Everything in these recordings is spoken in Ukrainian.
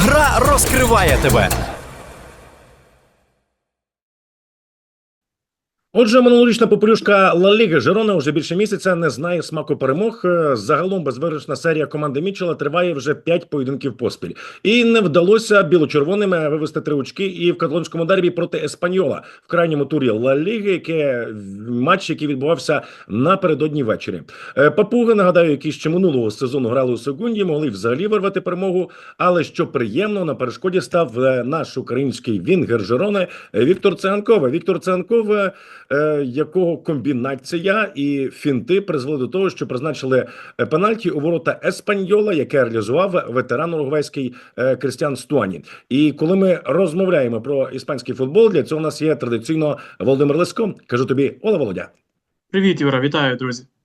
Гра розкриває тебе. Отже, минулорічна попелюшка Ла Ліги Жерона вже більше місяця не знає смаку перемог. Е, Загалом безвиграшна серія команди Мічела триває вже 5 поєдинків поспіль. І не вдалося біло-червоними вивести три очки і в каталонському дербі проти Еспаньола в крайньому турі Ла Ліги, яке матч, який відбувався напередодні ввечері. Е, Папуги, нагадаю, які ще минулого сезону грали у секунді, могли взагалі вирвати перемогу. Але що приємно, на перешкоді став е, наш український вінгер Жерони Віктор Циганков. Віктор Циганков, е, якого комбінація і фінти призвели до того, що призначили е, пенальті у ворота Еспаньола, яке реалізував ветеран уругвайський е, Стуані. І коли ми розмовляємо про іспанський футбол, для цього у нас є традиційно Володимир Леско. Кажу тобі, Ола Володя. Привіт, Юра, вітаю, друзі.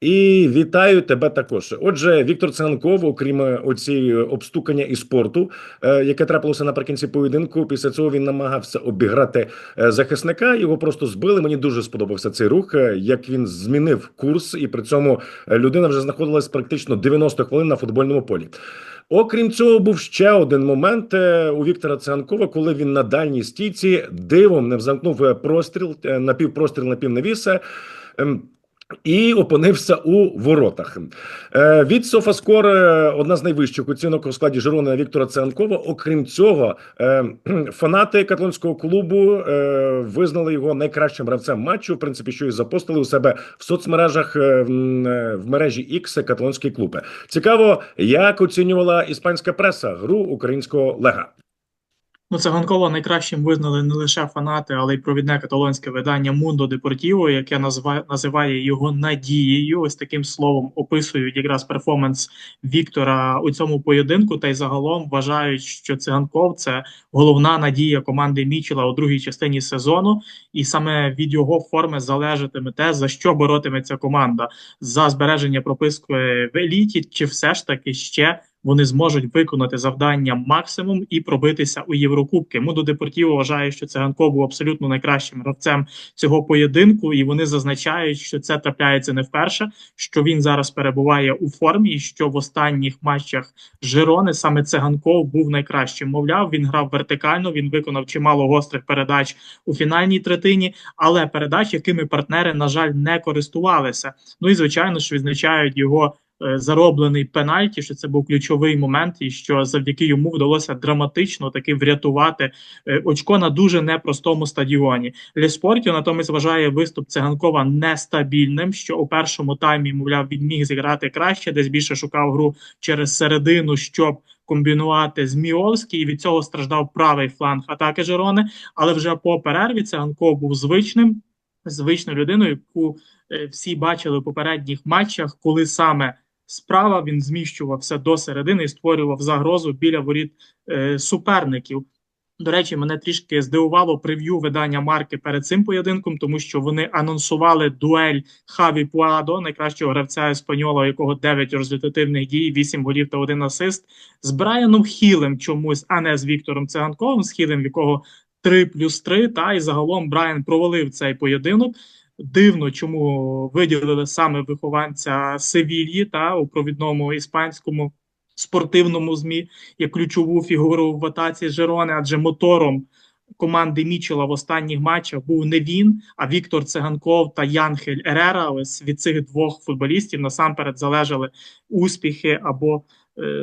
І вітаю тебе також. Отже, Віктор Циганков, окрім е, оцієї обстукання і спорту, е, яке трапилося наприкінці поєдинку. Після цього він намагався обіграти е, захисника. Його просто збили. Мені дуже сподобався цей рух, е, як він змінив курс, і при цьому е, людина вже знаходилась практично 90 хвилин на футбольному полі. Окрім цього, був ще один момент е, у Віктора Циганкова, коли він на дальній стійці дивом не взамкнув е, простріл, е, напівпростріл, напівнавіса. І опинився у воротах. Е, від Софаскор е, одна з найвищих оцінок у складі Жирона Віктора Циганкова. Окрім цього, е, фанати каталонського клубу визнали його найкращим гравцем матчу. В принципі, що і запостили у себе в соцмережах в, мережі X каталонський клуб. Цікаво, як оцінювала іспанська преса гру українського лега. Ну, Циганкова найкращим визнали не лише фанати, але й провідне каталонське видання Mundo Deportivo, яке назва, називає його надією. Ось таким словом описують якраз перформанс Віктора у цьому поєдинку. Та й загалом вважають, що циганков це головна надія команди Мічела у другій частині сезону, і саме від його форми залежатиме те, за що боротиметься команда за збереження прописки в еліті, чи все ж таки ще вони зможуть виконати завдання максимум і пробитися у Єврокубки. Мудо Депортіво вважає, що Циганков був абсолютно найкращим гравцем цього поєдинку, і вони зазначають, що це трапляється не вперше. Що він зараз перебуває у формі, і що в останніх матчах Жирони саме Циганков був найкращим. Мовляв, він грав вертикально. Він виконав чимало гострих передач у фінальній третині, але передач, якими партнери, на жаль, не користувалися. Ну і звичайно ж відзначають його зароблений пенальті, що це був ключовий момент, і що завдяки йому вдалося драматично таки врятувати е, очко на дуже непростому стадіоні. Леспортіо натомість вважає виступ циганкова нестабільним. Що у першому таймі, мовляв, він міг зіграти краще, десь більше шукав гру через середину, щоб. Комбінувати з Міолський, і від цього страждав правий фланг атаки Жерони. Але вже по перерві циганков був звичним, звичною людиною, яку е, всі бачили у попередніх матчах, коли саме справа він зміщувався до середини і створював загрозу біля воріт е, суперників. До речі, мене трішки здивувало прев'ю видання марки перед цим поєдинком, тому що вони анонсували дуель Хаві Пуадо, найкращого гравця Еспаньола, у якого 9 результативних дій, 8 голів та 1 асист, з Брайаном Хілем чомусь, а не з Віктором Циганковим, з Хілем, в якого 3 плюс 3, та і загалом Брайан провалив цей поєдинок. Дивно, чому виділили саме вихованця Севільї та у провідному іспанському спортивному змі як ключову фігуру в атаці Жерони, адже мотором команди Мічела в останніх матчах був не він, а Віктор Циганков та Янхель Ерера. Ось від цих двох футболістів насамперед залежали успіхи або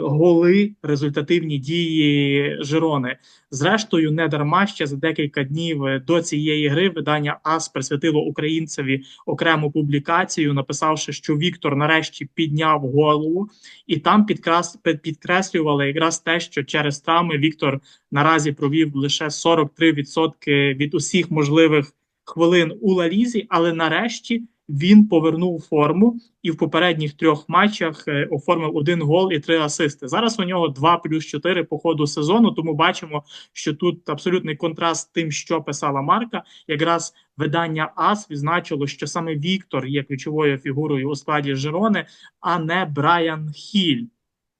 голи, результативні дії Жирони. Зрештою, не дарма ще за декілька днів е, до цієї гри видання АС присвятило українцеві окрему публікацію, написавши, що Віктор нарешті підняв голову, і там підкрас, підкреслювали якраз те, що через травми Віктор наразі провів лише 43% від усіх можливих хвилин у Лалізі, але нарешті він повернув форму і в попередніх трьох матчах е, оформив один гол і три асисти. Зараз у нього 2 плюс 4 по ходу сезону. Тому бачимо, що тут абсолютний контраст тим, що писала Марка. Якраз видання АС відзначило, що саме Віктор є ключовою фігурою у складі Жирони, а не Брайан Хіль.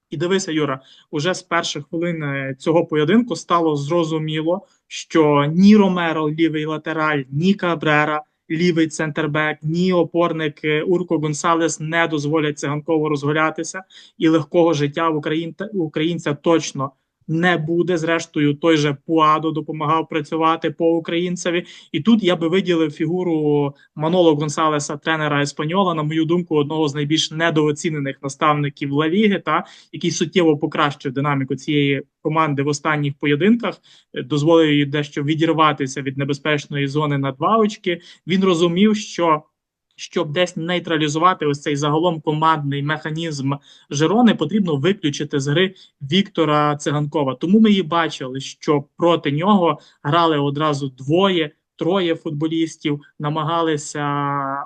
І дивися, Юра, уже з перших хвилин е, цього поєдинку стало зрозуміло, що ні Ромеро, лівий латераль, ні Кабрера, лівий центрбек, ні опорник е, Урко Гонсалес не дозволять циганково розгулятися, і легкого життя в Україн... українця точно не буде. Зрештою, той же Пуадо допомагав працювати по українцеві. І тут я би виділив фігуру Маноло Гонсалеса, тренера Еспаньола, на мою думку, одного з найбільш недооцінених наставників Ла Ліги, та який суттєво покращив динаміку цієї команди в останніх поєдинках, дозволив їй дещо відірватися від небезпечної зони на два очки. Він розумів, що щоб десь нейтралізувати ось цей загалом командний механізм Жерони, потрібно виключити з гри Віктора Циганкова. Тому ми і бачили, що проти нього грали одразу двоє. Троє футболістів намагалися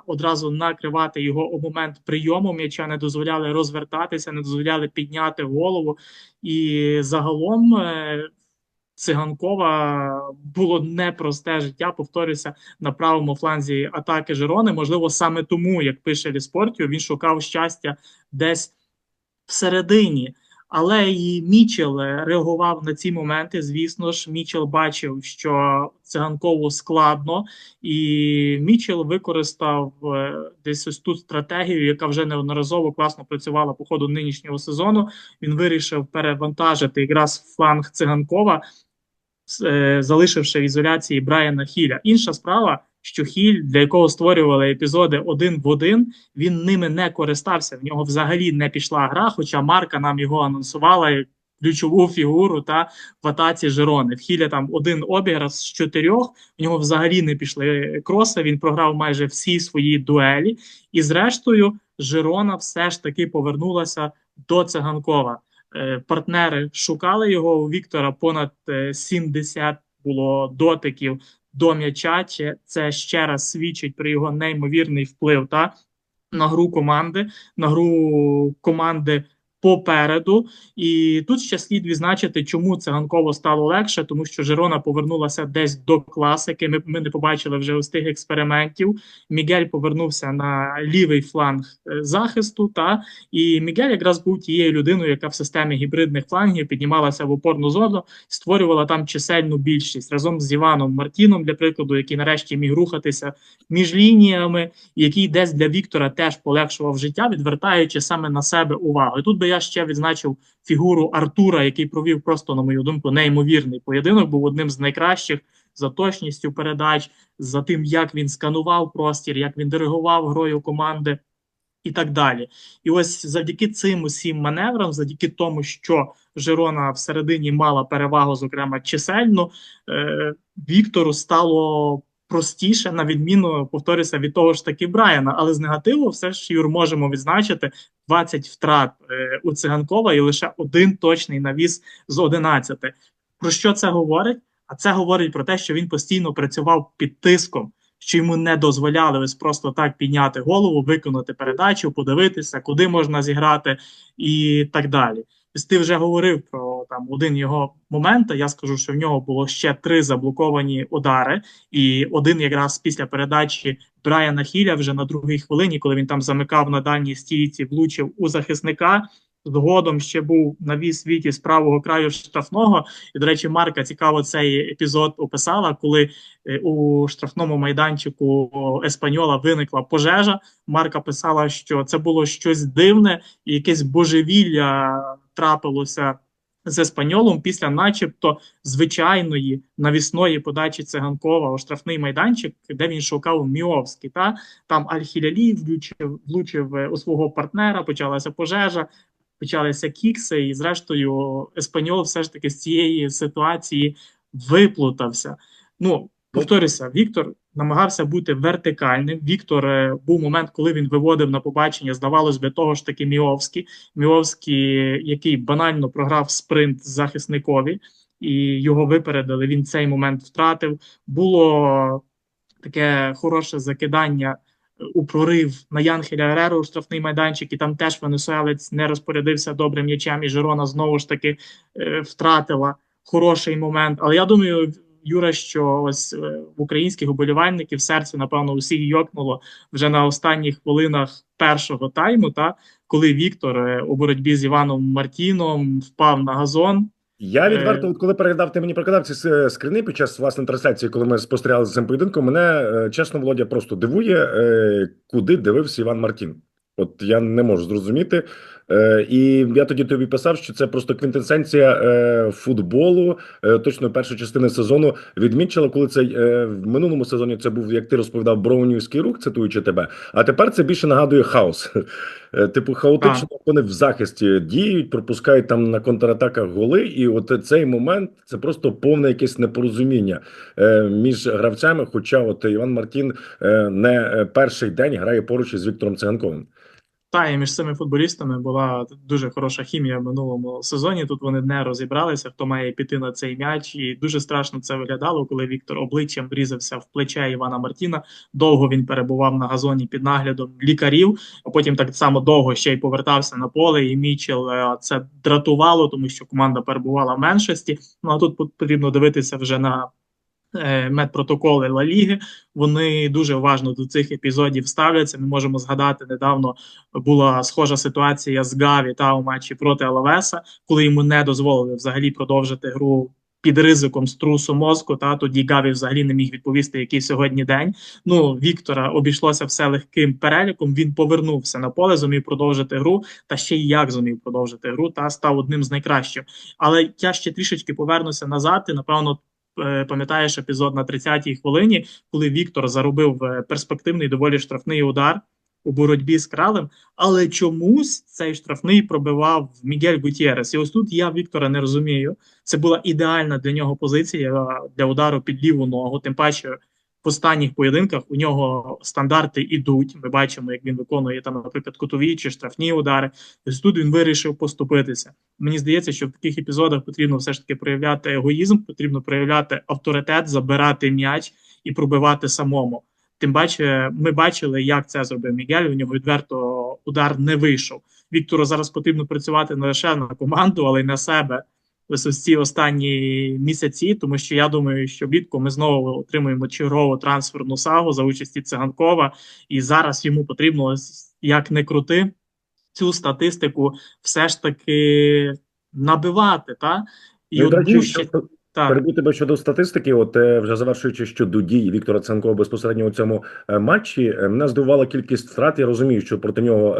одразу накривати його у момент прийому м'яча, не дозволяли розвертатися, не дозволяли підняти голову. І загалом е, Циганкова було непросте життя. Повторюся на правому фланзі атаки Жерони. Можливо, саме тому, як пише Ліспортіо, він шукав щастя десь всередині. Але і Мічел реагував на ці моменти. Звісно ж, Мічел бачив, що циганкову складно, і Мічел використав е, десь ось ту стратегію, яка вже неодноразово класно працювала по ходу нинішнього сезону. Він вирішив перевантажити якраз фланг циганкова, залишивши в ізоляції Брайана Хіля. Інша справа, що Хіль, для якого створювали епізоди один в один, він ними не користався. В нього взагалі не пішла гра, хоча Марка нам його анонсувала як ключову фігуру та в атаці Жерони. В Хіля там один обіграш з чотирьох. В нього взагалі не пішли кроси. Він програв майже всі свої дуелі. І зрештою, Жерона все ж таки повернулася до циганкова. Е, Партнери шукали його у Віктора понад е, 70 було дотиків до м'яча. Це ще раз свідчить про його неймовірний вплив та на гру команди, на гру команди попереду. І тут ще слід відзначити, чому циганково стало легше, тому що Жерона повернулася десь до класики. Ми, ми не побачили вже ось тих експериментів. Мігель повернувся на лівий фланг е, захисту. Та і Мігель якраз був тією людиною, яка в системі гібридних флангів піднімалася в опорну зону, створювала там чисельну більшість разом з Іваном Мартіном, для прикладу, який нарешті міг рухатися між лініями, який десь для Віктора теж полегшував життя, відвертаючи саме на себе увагу. І тут би я ще відзначив фігуру Артура, який провів просто, на мою думку, неймовірний поєдинок. Був одним з найкращих за точністю передач, за тим, як він сканував простір, як він диригував грою команди. І так далі, і ось завдяки цим усім маневрам, завдяки тому, що Жирона всередині мала перевагу, зокрема чисельну, е, Віктору стало простіше, на відміну, повторюся, від того ж таки Брайана. Але з негативу все ж Юр можемо відзначити 20 втрат е, у циганкова і лише один точний навіс з 11. Про що це говорить? А це говорить про те, що він постійно працював під тиском, що йому не дозволяли ось просто так підняти голову, виконати передачу, подивитися, куди можна зіграти, і так далі. Ти вже говорив про там один його момент. Я скажу, що в нього було ще три заблоковані удари, і один якраз після передачі Брайана Хіля вже на другій хвилині, коли він там замикав на дальній стійці, влучив у захисника. Згодом ще був навіс світі з правого краю штрафного. І, до речі, Марка цікаво цей епізод описала, коли е, у штрафному майданчику Еспаньола виникла пожежа. Марка писала, що це було щось дивне, і якесь божевілля трапилося з Еспаньолом після, начебто, звичайної навісної подачі циганкова у штрафний майданчик, де він шукав Міовський. Та там Аль-Хілялі влучив, влучив е, у свого партнера, почалася пожежа почалися кікси, і зрештою Еспаньол все ж таки з цієї ситуації виплутався. Ну, повторюся, Віктор намагався бути вертикальним. Віктор е, був момент, коли він виводив на побачення, здавалось би, того ж таки Міовський. Міовський, який банально програв спринт захисникові, і його випередили. Він цей момент втратив. Було таке хороше закидання у прорив на Янхеля Ереру у штрафний майданчик, і там теж венесуелець не розпорядився добрим м'ячем, і Жирона знову ж таки е, втратила хороший момент. Але я думаю, Юра, що ось е, в українських уболівальників серце, напевно, усіх йокнуло вже на останніх хвилинах першого тайму, та коли Віктор е, у боротьбі з Іваном Мартіном впав на газон. Я відверто, Е. коли переглядав, ти мені переглядав ці скрини під час власної трансляції, коли ми спостерігали за цим поєдинком. Мене чесно, Володя, просто дивує, куди дивився Іван Мартін. От я не можу зрозуміти. Е, і я тоді тобі писав, що це просто квінтесенція е, футболу, е, точно першої частини сезону від Мітчелла, коли це е, в минулому сезоні це був, як ти розповідав, броунівський рух, цитуючи тебе. А тепер це більше нагадує хаос. Е, Типу, хаотично вони в захисті діють, пропускають там на контратаках голи, і от цей момент це просто повне якесь непорозуміння е, між гравцями. Хоча от Іван Мартін е, не е, перший день грає поруч із Віктором Циганковим. Та і між цими футболістами була дуже хороша хімія в минулому сезоні. Тут вони не розібралися, хто має піти на цей м'яч, і дуже страшно це виглядало, коли Віктор обличчям врізався в плече Івана Мартіна. Довго він перебував на газоні під наглядом лікарів, а потім так само довго ще й повертався на поле. І Мічел е, це дратувало, тому що команда перебувала в меншості. Ну а тут потрібно дивитися вже на. Е, Медпротоколи Ла Ліги, вони дуже уважно до цих епізодів ставляться. Ми можемо згадати недавно була схожа ситуація з Гаві та у матчі проти Алавеса, коли йому не дозволили взагалі продовжити гру під ризиком струсу мозку. Та тоді Гаві взагалі не міг відповісти, який сьогодні день. Ну Віктора обійшлося все легким переліком. Він повернувся на поле, зумів продовжити гру, та ще й як зумів продовжити гру, та став одним з найкращих. Але я ще трішечки повернуся назад. І напевно. Е, Пам'ятаєш епізод на 30-й хвилині, коли Віктор заробив е, перспективний доволі штрафний удар у боротьбі з кралем, але чомусь цей штрафний пробивав Мігель Гутєрес. І ось тут я Віктора не розумію. Це була ідеальна для нього позиція для удару під ліву ногу. Тим паче в останніх поєдинках у нього стандарти ідуть. Ми бачимо, як він виконує там, наприклад, кутові чи штрафні удари. Ось тут він вирішив поступитися. Мені здається, що в таких епізодах потрібно все ж таки проявляти егоїзм, потрібно проявляти авторитет, забирати м'яч і пробивати самому. Тим паче, ми бачили, як це зробив Мігель. У нього відверто удар не вийшов. Віктору зараз потрібно працювати не лише на команду, але й на себе. Ось ці останні місяці, тому що я думаю, що влітку ми знову отримуємо чергову трансферну сагу за участі циганкова, і зараз йому потрібно як не крути цю статистику все ж таки набивати. Та? І Ну, от речі, що- так. Перебив тебе щодо статистики, от е, вже завершуючи щодо дій Віктора Ценкова безпосередньо у цьому е, матчі, е, мене здивувала кількість втрат. Я розумію, що проти нього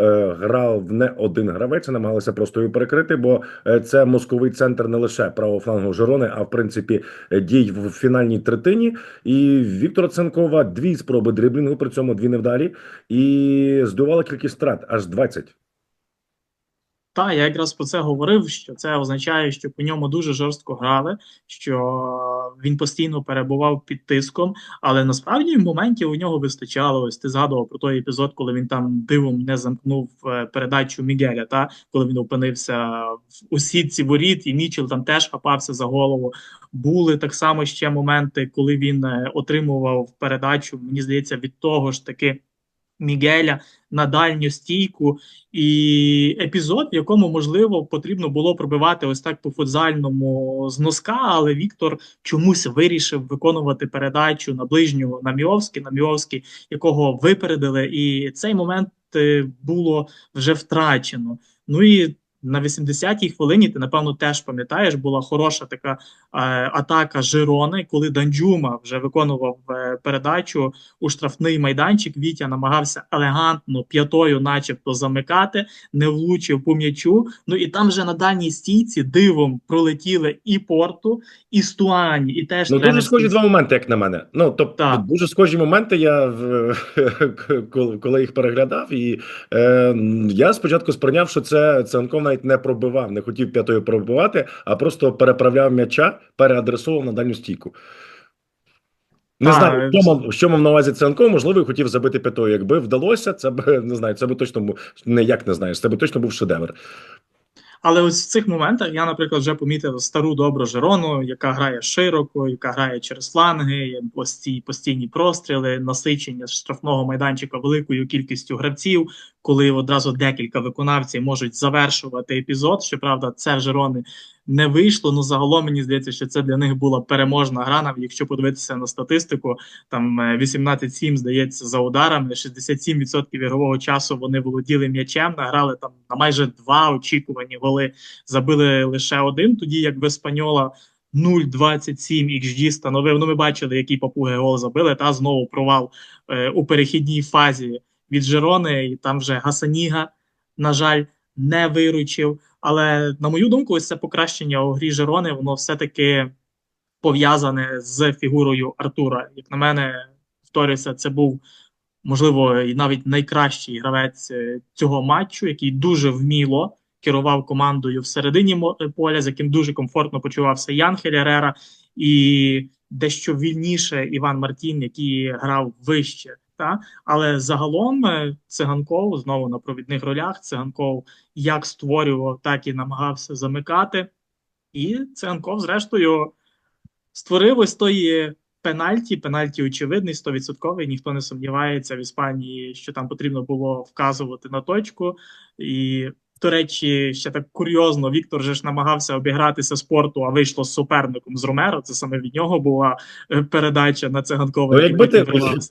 грав не один гравець, намагалися просто його перекрити, бо це мозковий центр не лише правого флангу Жирони, а в принципі дій в фінальній третині. І Віктора Ценкова дві спроби дриблінгу, при цьому дві невдалі, і здивувала кількість втрат аж 20. Та я якраз про це говорив, що це означає, що по ньому дуже жорстко грали, що він постійно перебував під тиском, але насправді в моментів у нього вистачало. Ось ти згадував про той епізод, коли він там дивом не замкнув е, передачу Мігеля, та коли він опинився в у сітці воріт, і Мічел там теж хапався за голову. Були так само ще моменти, коли він е, отримував передачу. Мені здається, від того ж таки. Мігеля на дальню стійку, і епізод, в якому можливо потрібно було пробивати ось так по футзальному з носка, але Віктор чомусь вирішив виконувати передачу на ближню на Міовський, на Міовський, якого випередили, і цей момент е, було вже втрачено. Ну і на 80-й хвилині ти напевно теж пам'ятаєш, була хороша така е, атака Жирони, коли Данджума вже виконував е, передачу у штрафний майданчик. Вітя намагався елегантно п'ятою, начебто, замикати, не влучив по м'ячу. Ну і там вже на дальній стійці дивом пролетіли і порту, і Стуані, і теж Ну, дуже схожі два моменти, як на мене. Ну, тобто, Так. дуже схожі моменти. Я в- коли, їх переглядав, і е, я спочатку сприйняв, що це Ценков навіть не пробивав, не хотів п'ятою пробивати, а просто переправляв м'яча, переадресовував на дальню стійку. Не а, знаю, що мав, що мав на увазі Ценков, можливо, хотів забити п'ятою. Якби вдалося, це б не знаю, це би точно був не як не знаєш, це би точно був шедевр. Але ось в цих моментах я, наприклад, вже помітив стару добру Жирону, яка грає широко, яка грає через фланги, постій, постійні простріли, насичення штрафного майданчика великою кількістю гравців, коли одразу декілька виконавців можуть завершувати епізод. Щоправда, це в Жирони не вийшло. Ну загалом мені здається, що це для них була переможна гра. Якщо подивитися на статистику, там е, 18-7, здається, за ударами, 67% ігрового часу вони володіли м'ячем, награли там на майже два очікувані голи, забили лише один. Тоді як в Еспаньола 0,27 XG становив. Ну, ми бачили, який папуги гол забили, та знову провал е, у перехідній фазі від Жерони, і там вже Гасаніга, на жаль, не виручив. Але на мою думку, ось це покращення у грі Жерони, воно все-таки пов'язане з фігурою Артура. Як на мене, повторюся, це був можливо і навіть найкращий гравець е, цього матчу, який дуже вміло керував командою всередині е, поля, з яким дуже комфортно почувався Ян Хелярера, і дещо вільніше Іван Мартін, який грав вище. Та? Але загалом е, циганков знову на провідних ролях. Циганков як створював, так і намагався замикати. І циганков, зрештою, створив ось той пенальті. Пенальті очевидний, 100%. Ніхто не сумнівається в Іспанії, що там потрібно було вказувати на точку. І, до речі, ще так курйозно, Віктор же ж намагався обігратися спорту, а вийшло з суперником з Ромеро. Це саме від нього була е, передача на циганкова. Ну, якби ти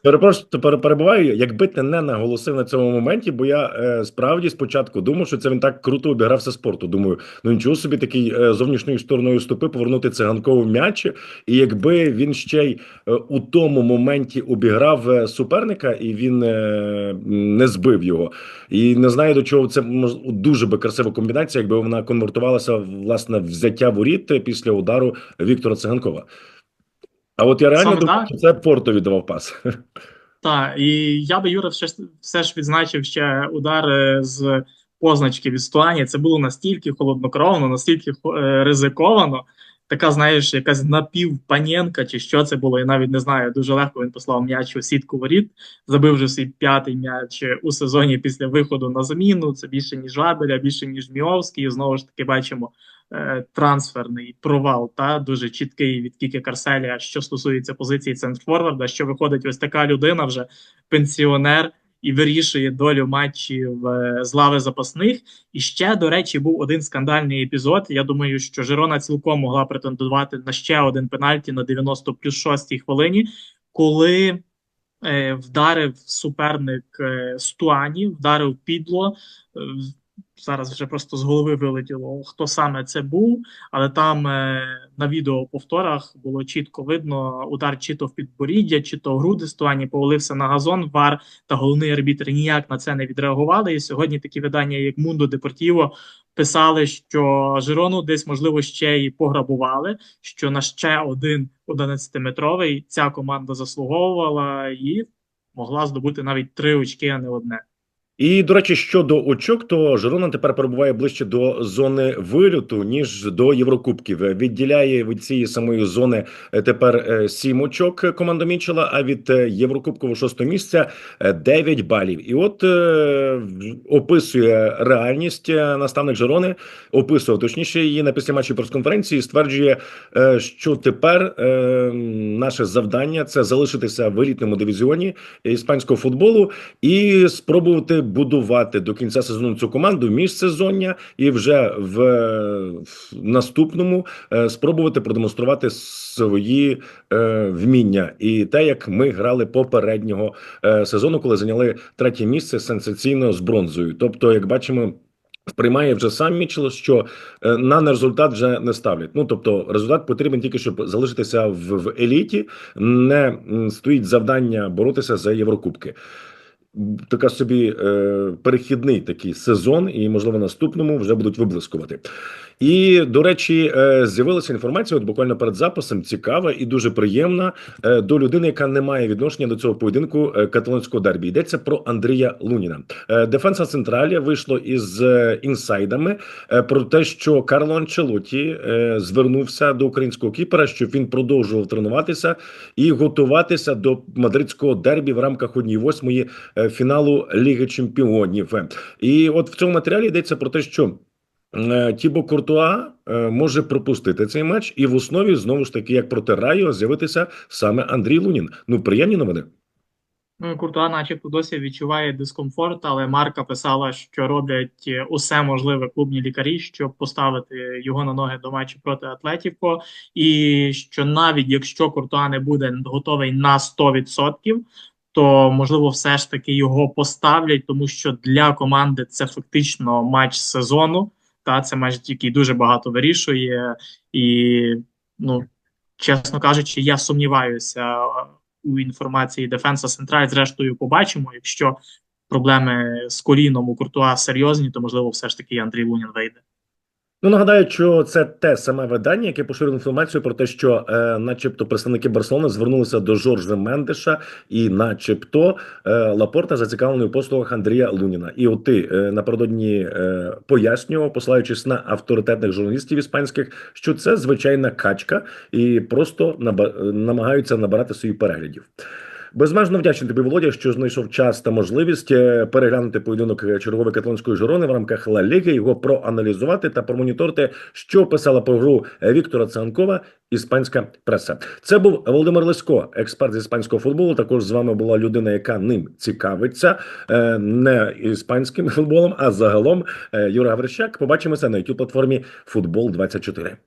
перепрошую, перебуваю, якби ти не наголосив на цьому моменті, бо я е, справді спочатку думав, що це він так круто обігрався спорту. Думаю, ну нічого собі такий е, зовнішньою стороною стопи повернути циганкову м'яч. І якби він ще й е, у тому моменті обіграв е, суперника, і він е, не збив його. І не знаю до чого це мож, дуже би красива комбінація, якби вона конвертувалася власне взяття воріт після удару Віктора Циганкова. А от я реально Саме думаю, так. що це Порто віддавав пас. Так, і я би Юра все, ж- все ж відзначив ще удар з позначки від Стуані. Це було настільки холоднокровно, настільки е, ризиковано. Така, знаєш, якась напівпанєнка, чи що це було, я навіть не знаю. Дуже легко він послав м'яч у сітку воріт, забив вже свій п'ятий м'яч у сезоні після виходу на заміну. Це більше ніж Жабеля, більше ніж Міовський. І знову ж таки бачимо е, трансферний провал, та дуже чіткий від Кіки Карселя, що стосується позиції центрфорварда, що виходить ось така людина, вже пенсіонер, і вирішує долю матчів е, з лави запасних. І ще, до речі, був один скандальний епізод. Я думаю, що Жирона цілком могла претендувати на ще один пенальті на 90 плюс 6 хвилині, коли е, вдарив суперник е, Стуані, вдарив підло. Зараз вже просто з голови вилетіло, хто саме це був, але там е, на відеоповторах було чітко видно удар чи то в підборіддя, чи то в груди Стуані повалився на газон. Вар та головний арбітр ніяк на це не відреагували. І сьогодні такі видання, як Мундо Депортіво, писали, що Жирону десь можливо ще й пограбували. Що на ще один 11-метровий ця команда заслуговувала і могла здобути навіть три очки, а не одне. І до речі, щодо очок, то Жирона тепер перебуває ближче до зони вильоту ніж до Єврокубків. Відділяє від цієї самої зони е, тепер е, сім очок команда Мічела, а від е, Єврокубкового шостого місця 9 балів. І от е, описує реальність наставник Жирони, описував точніше її на післяматчі прес-конференції. Стверджує, е, що тепер е, наше завдання це залишитися в елітному дивізіоні іспанського футболу і спробувати будувати до кінця сезону цю команду міжсезоння і вже в, в наступному е, спробувати продемонструвати свої е, вміння і те, як ми грали попереднього е, сезону, коли зайняли третє місце сенсаційно з бронзою. Тобто, як бачимо. Сприймає вже сам Мічел, що е, на результат вже не ставлять. Ну тобто, результат потрібен тільки щоб залишитися в, в еліті. Не стоїть завдання боротися за Єврокубки така собі е, перехідний такий сезон, і можливо наступному вже будуть виблискувати. І до речі, е, з'явилася інформація, от буквально перед записом, цікава і дуже приємна е, до людини, яка не має відношення до цього поєдинку е, каталонського дербі. Йдеться про Андрія Луніна. Дефенса Централі вийшло із інсайдами про те, що Карло Анчелоті звернувся до українського кіпера, щоб він продовжував тренуватися і готуватися до мадридського дербі в рамках однієї восьмої фіналу Ліги Чемпіонів. І от в цьому матеріалі йдеться про те, що Тібо Куртуа е, може пропустити цей матч, і в основі знову ж таки, як проти Райо, з'явитися саме Андрій Лунін. Ну приємні новини. Ну, Куртуа, начебто, досі відчуває дискомфорт, але Марка писала, що роблять е, усе можливе клубні лікарі, щоб поставити його на ноги до матчу проти Атлетіко, і що навіть якщо Куртуа не буде готовий на 100%, то можливо все ж таки його поставлять, тому що для команди це фактично матч сезону. Та це матч, який дуже багато вирішує, і ну чесно кажучи, я сумніваюся у інформації Дефенса Централь. Зрештою, побачимо, якщо проблеми з коліном у Куртуа серйозні, то можливо, все ж таки Андрій Лунін вийде. Ну, нагадаю, що це те саме видання, яке поширює інформацію про те, що, е, начебто, представники Барселони звернулися до Жоржа Мендеша, і, начебто, е, Лапорта зацікавлений у послугах Андрія Луніна. І от ти е, напередодні е, пояснював, посилаючись на авторитетних журналістів іспанських, що це звичайна качка, і просто наба- намагаються набирати собі переглядів. Безмежно вдячний тобі, Володя, що знайшов час та можливість е, переглянути поєдинок чергової каталонської жирони в рамках Ла Ліги, його проаналізувати та промоніторити, що писала по гру Віктора Циганкова іспанська преса. Це був Володимир Лесько, експерт з іспанського футболу. Також з вами була людина, яка ним цікавиться, е, не іспанським футболом, а загалом е, Юра Гаврищак. Побачимося на youtube платформі Футбол 24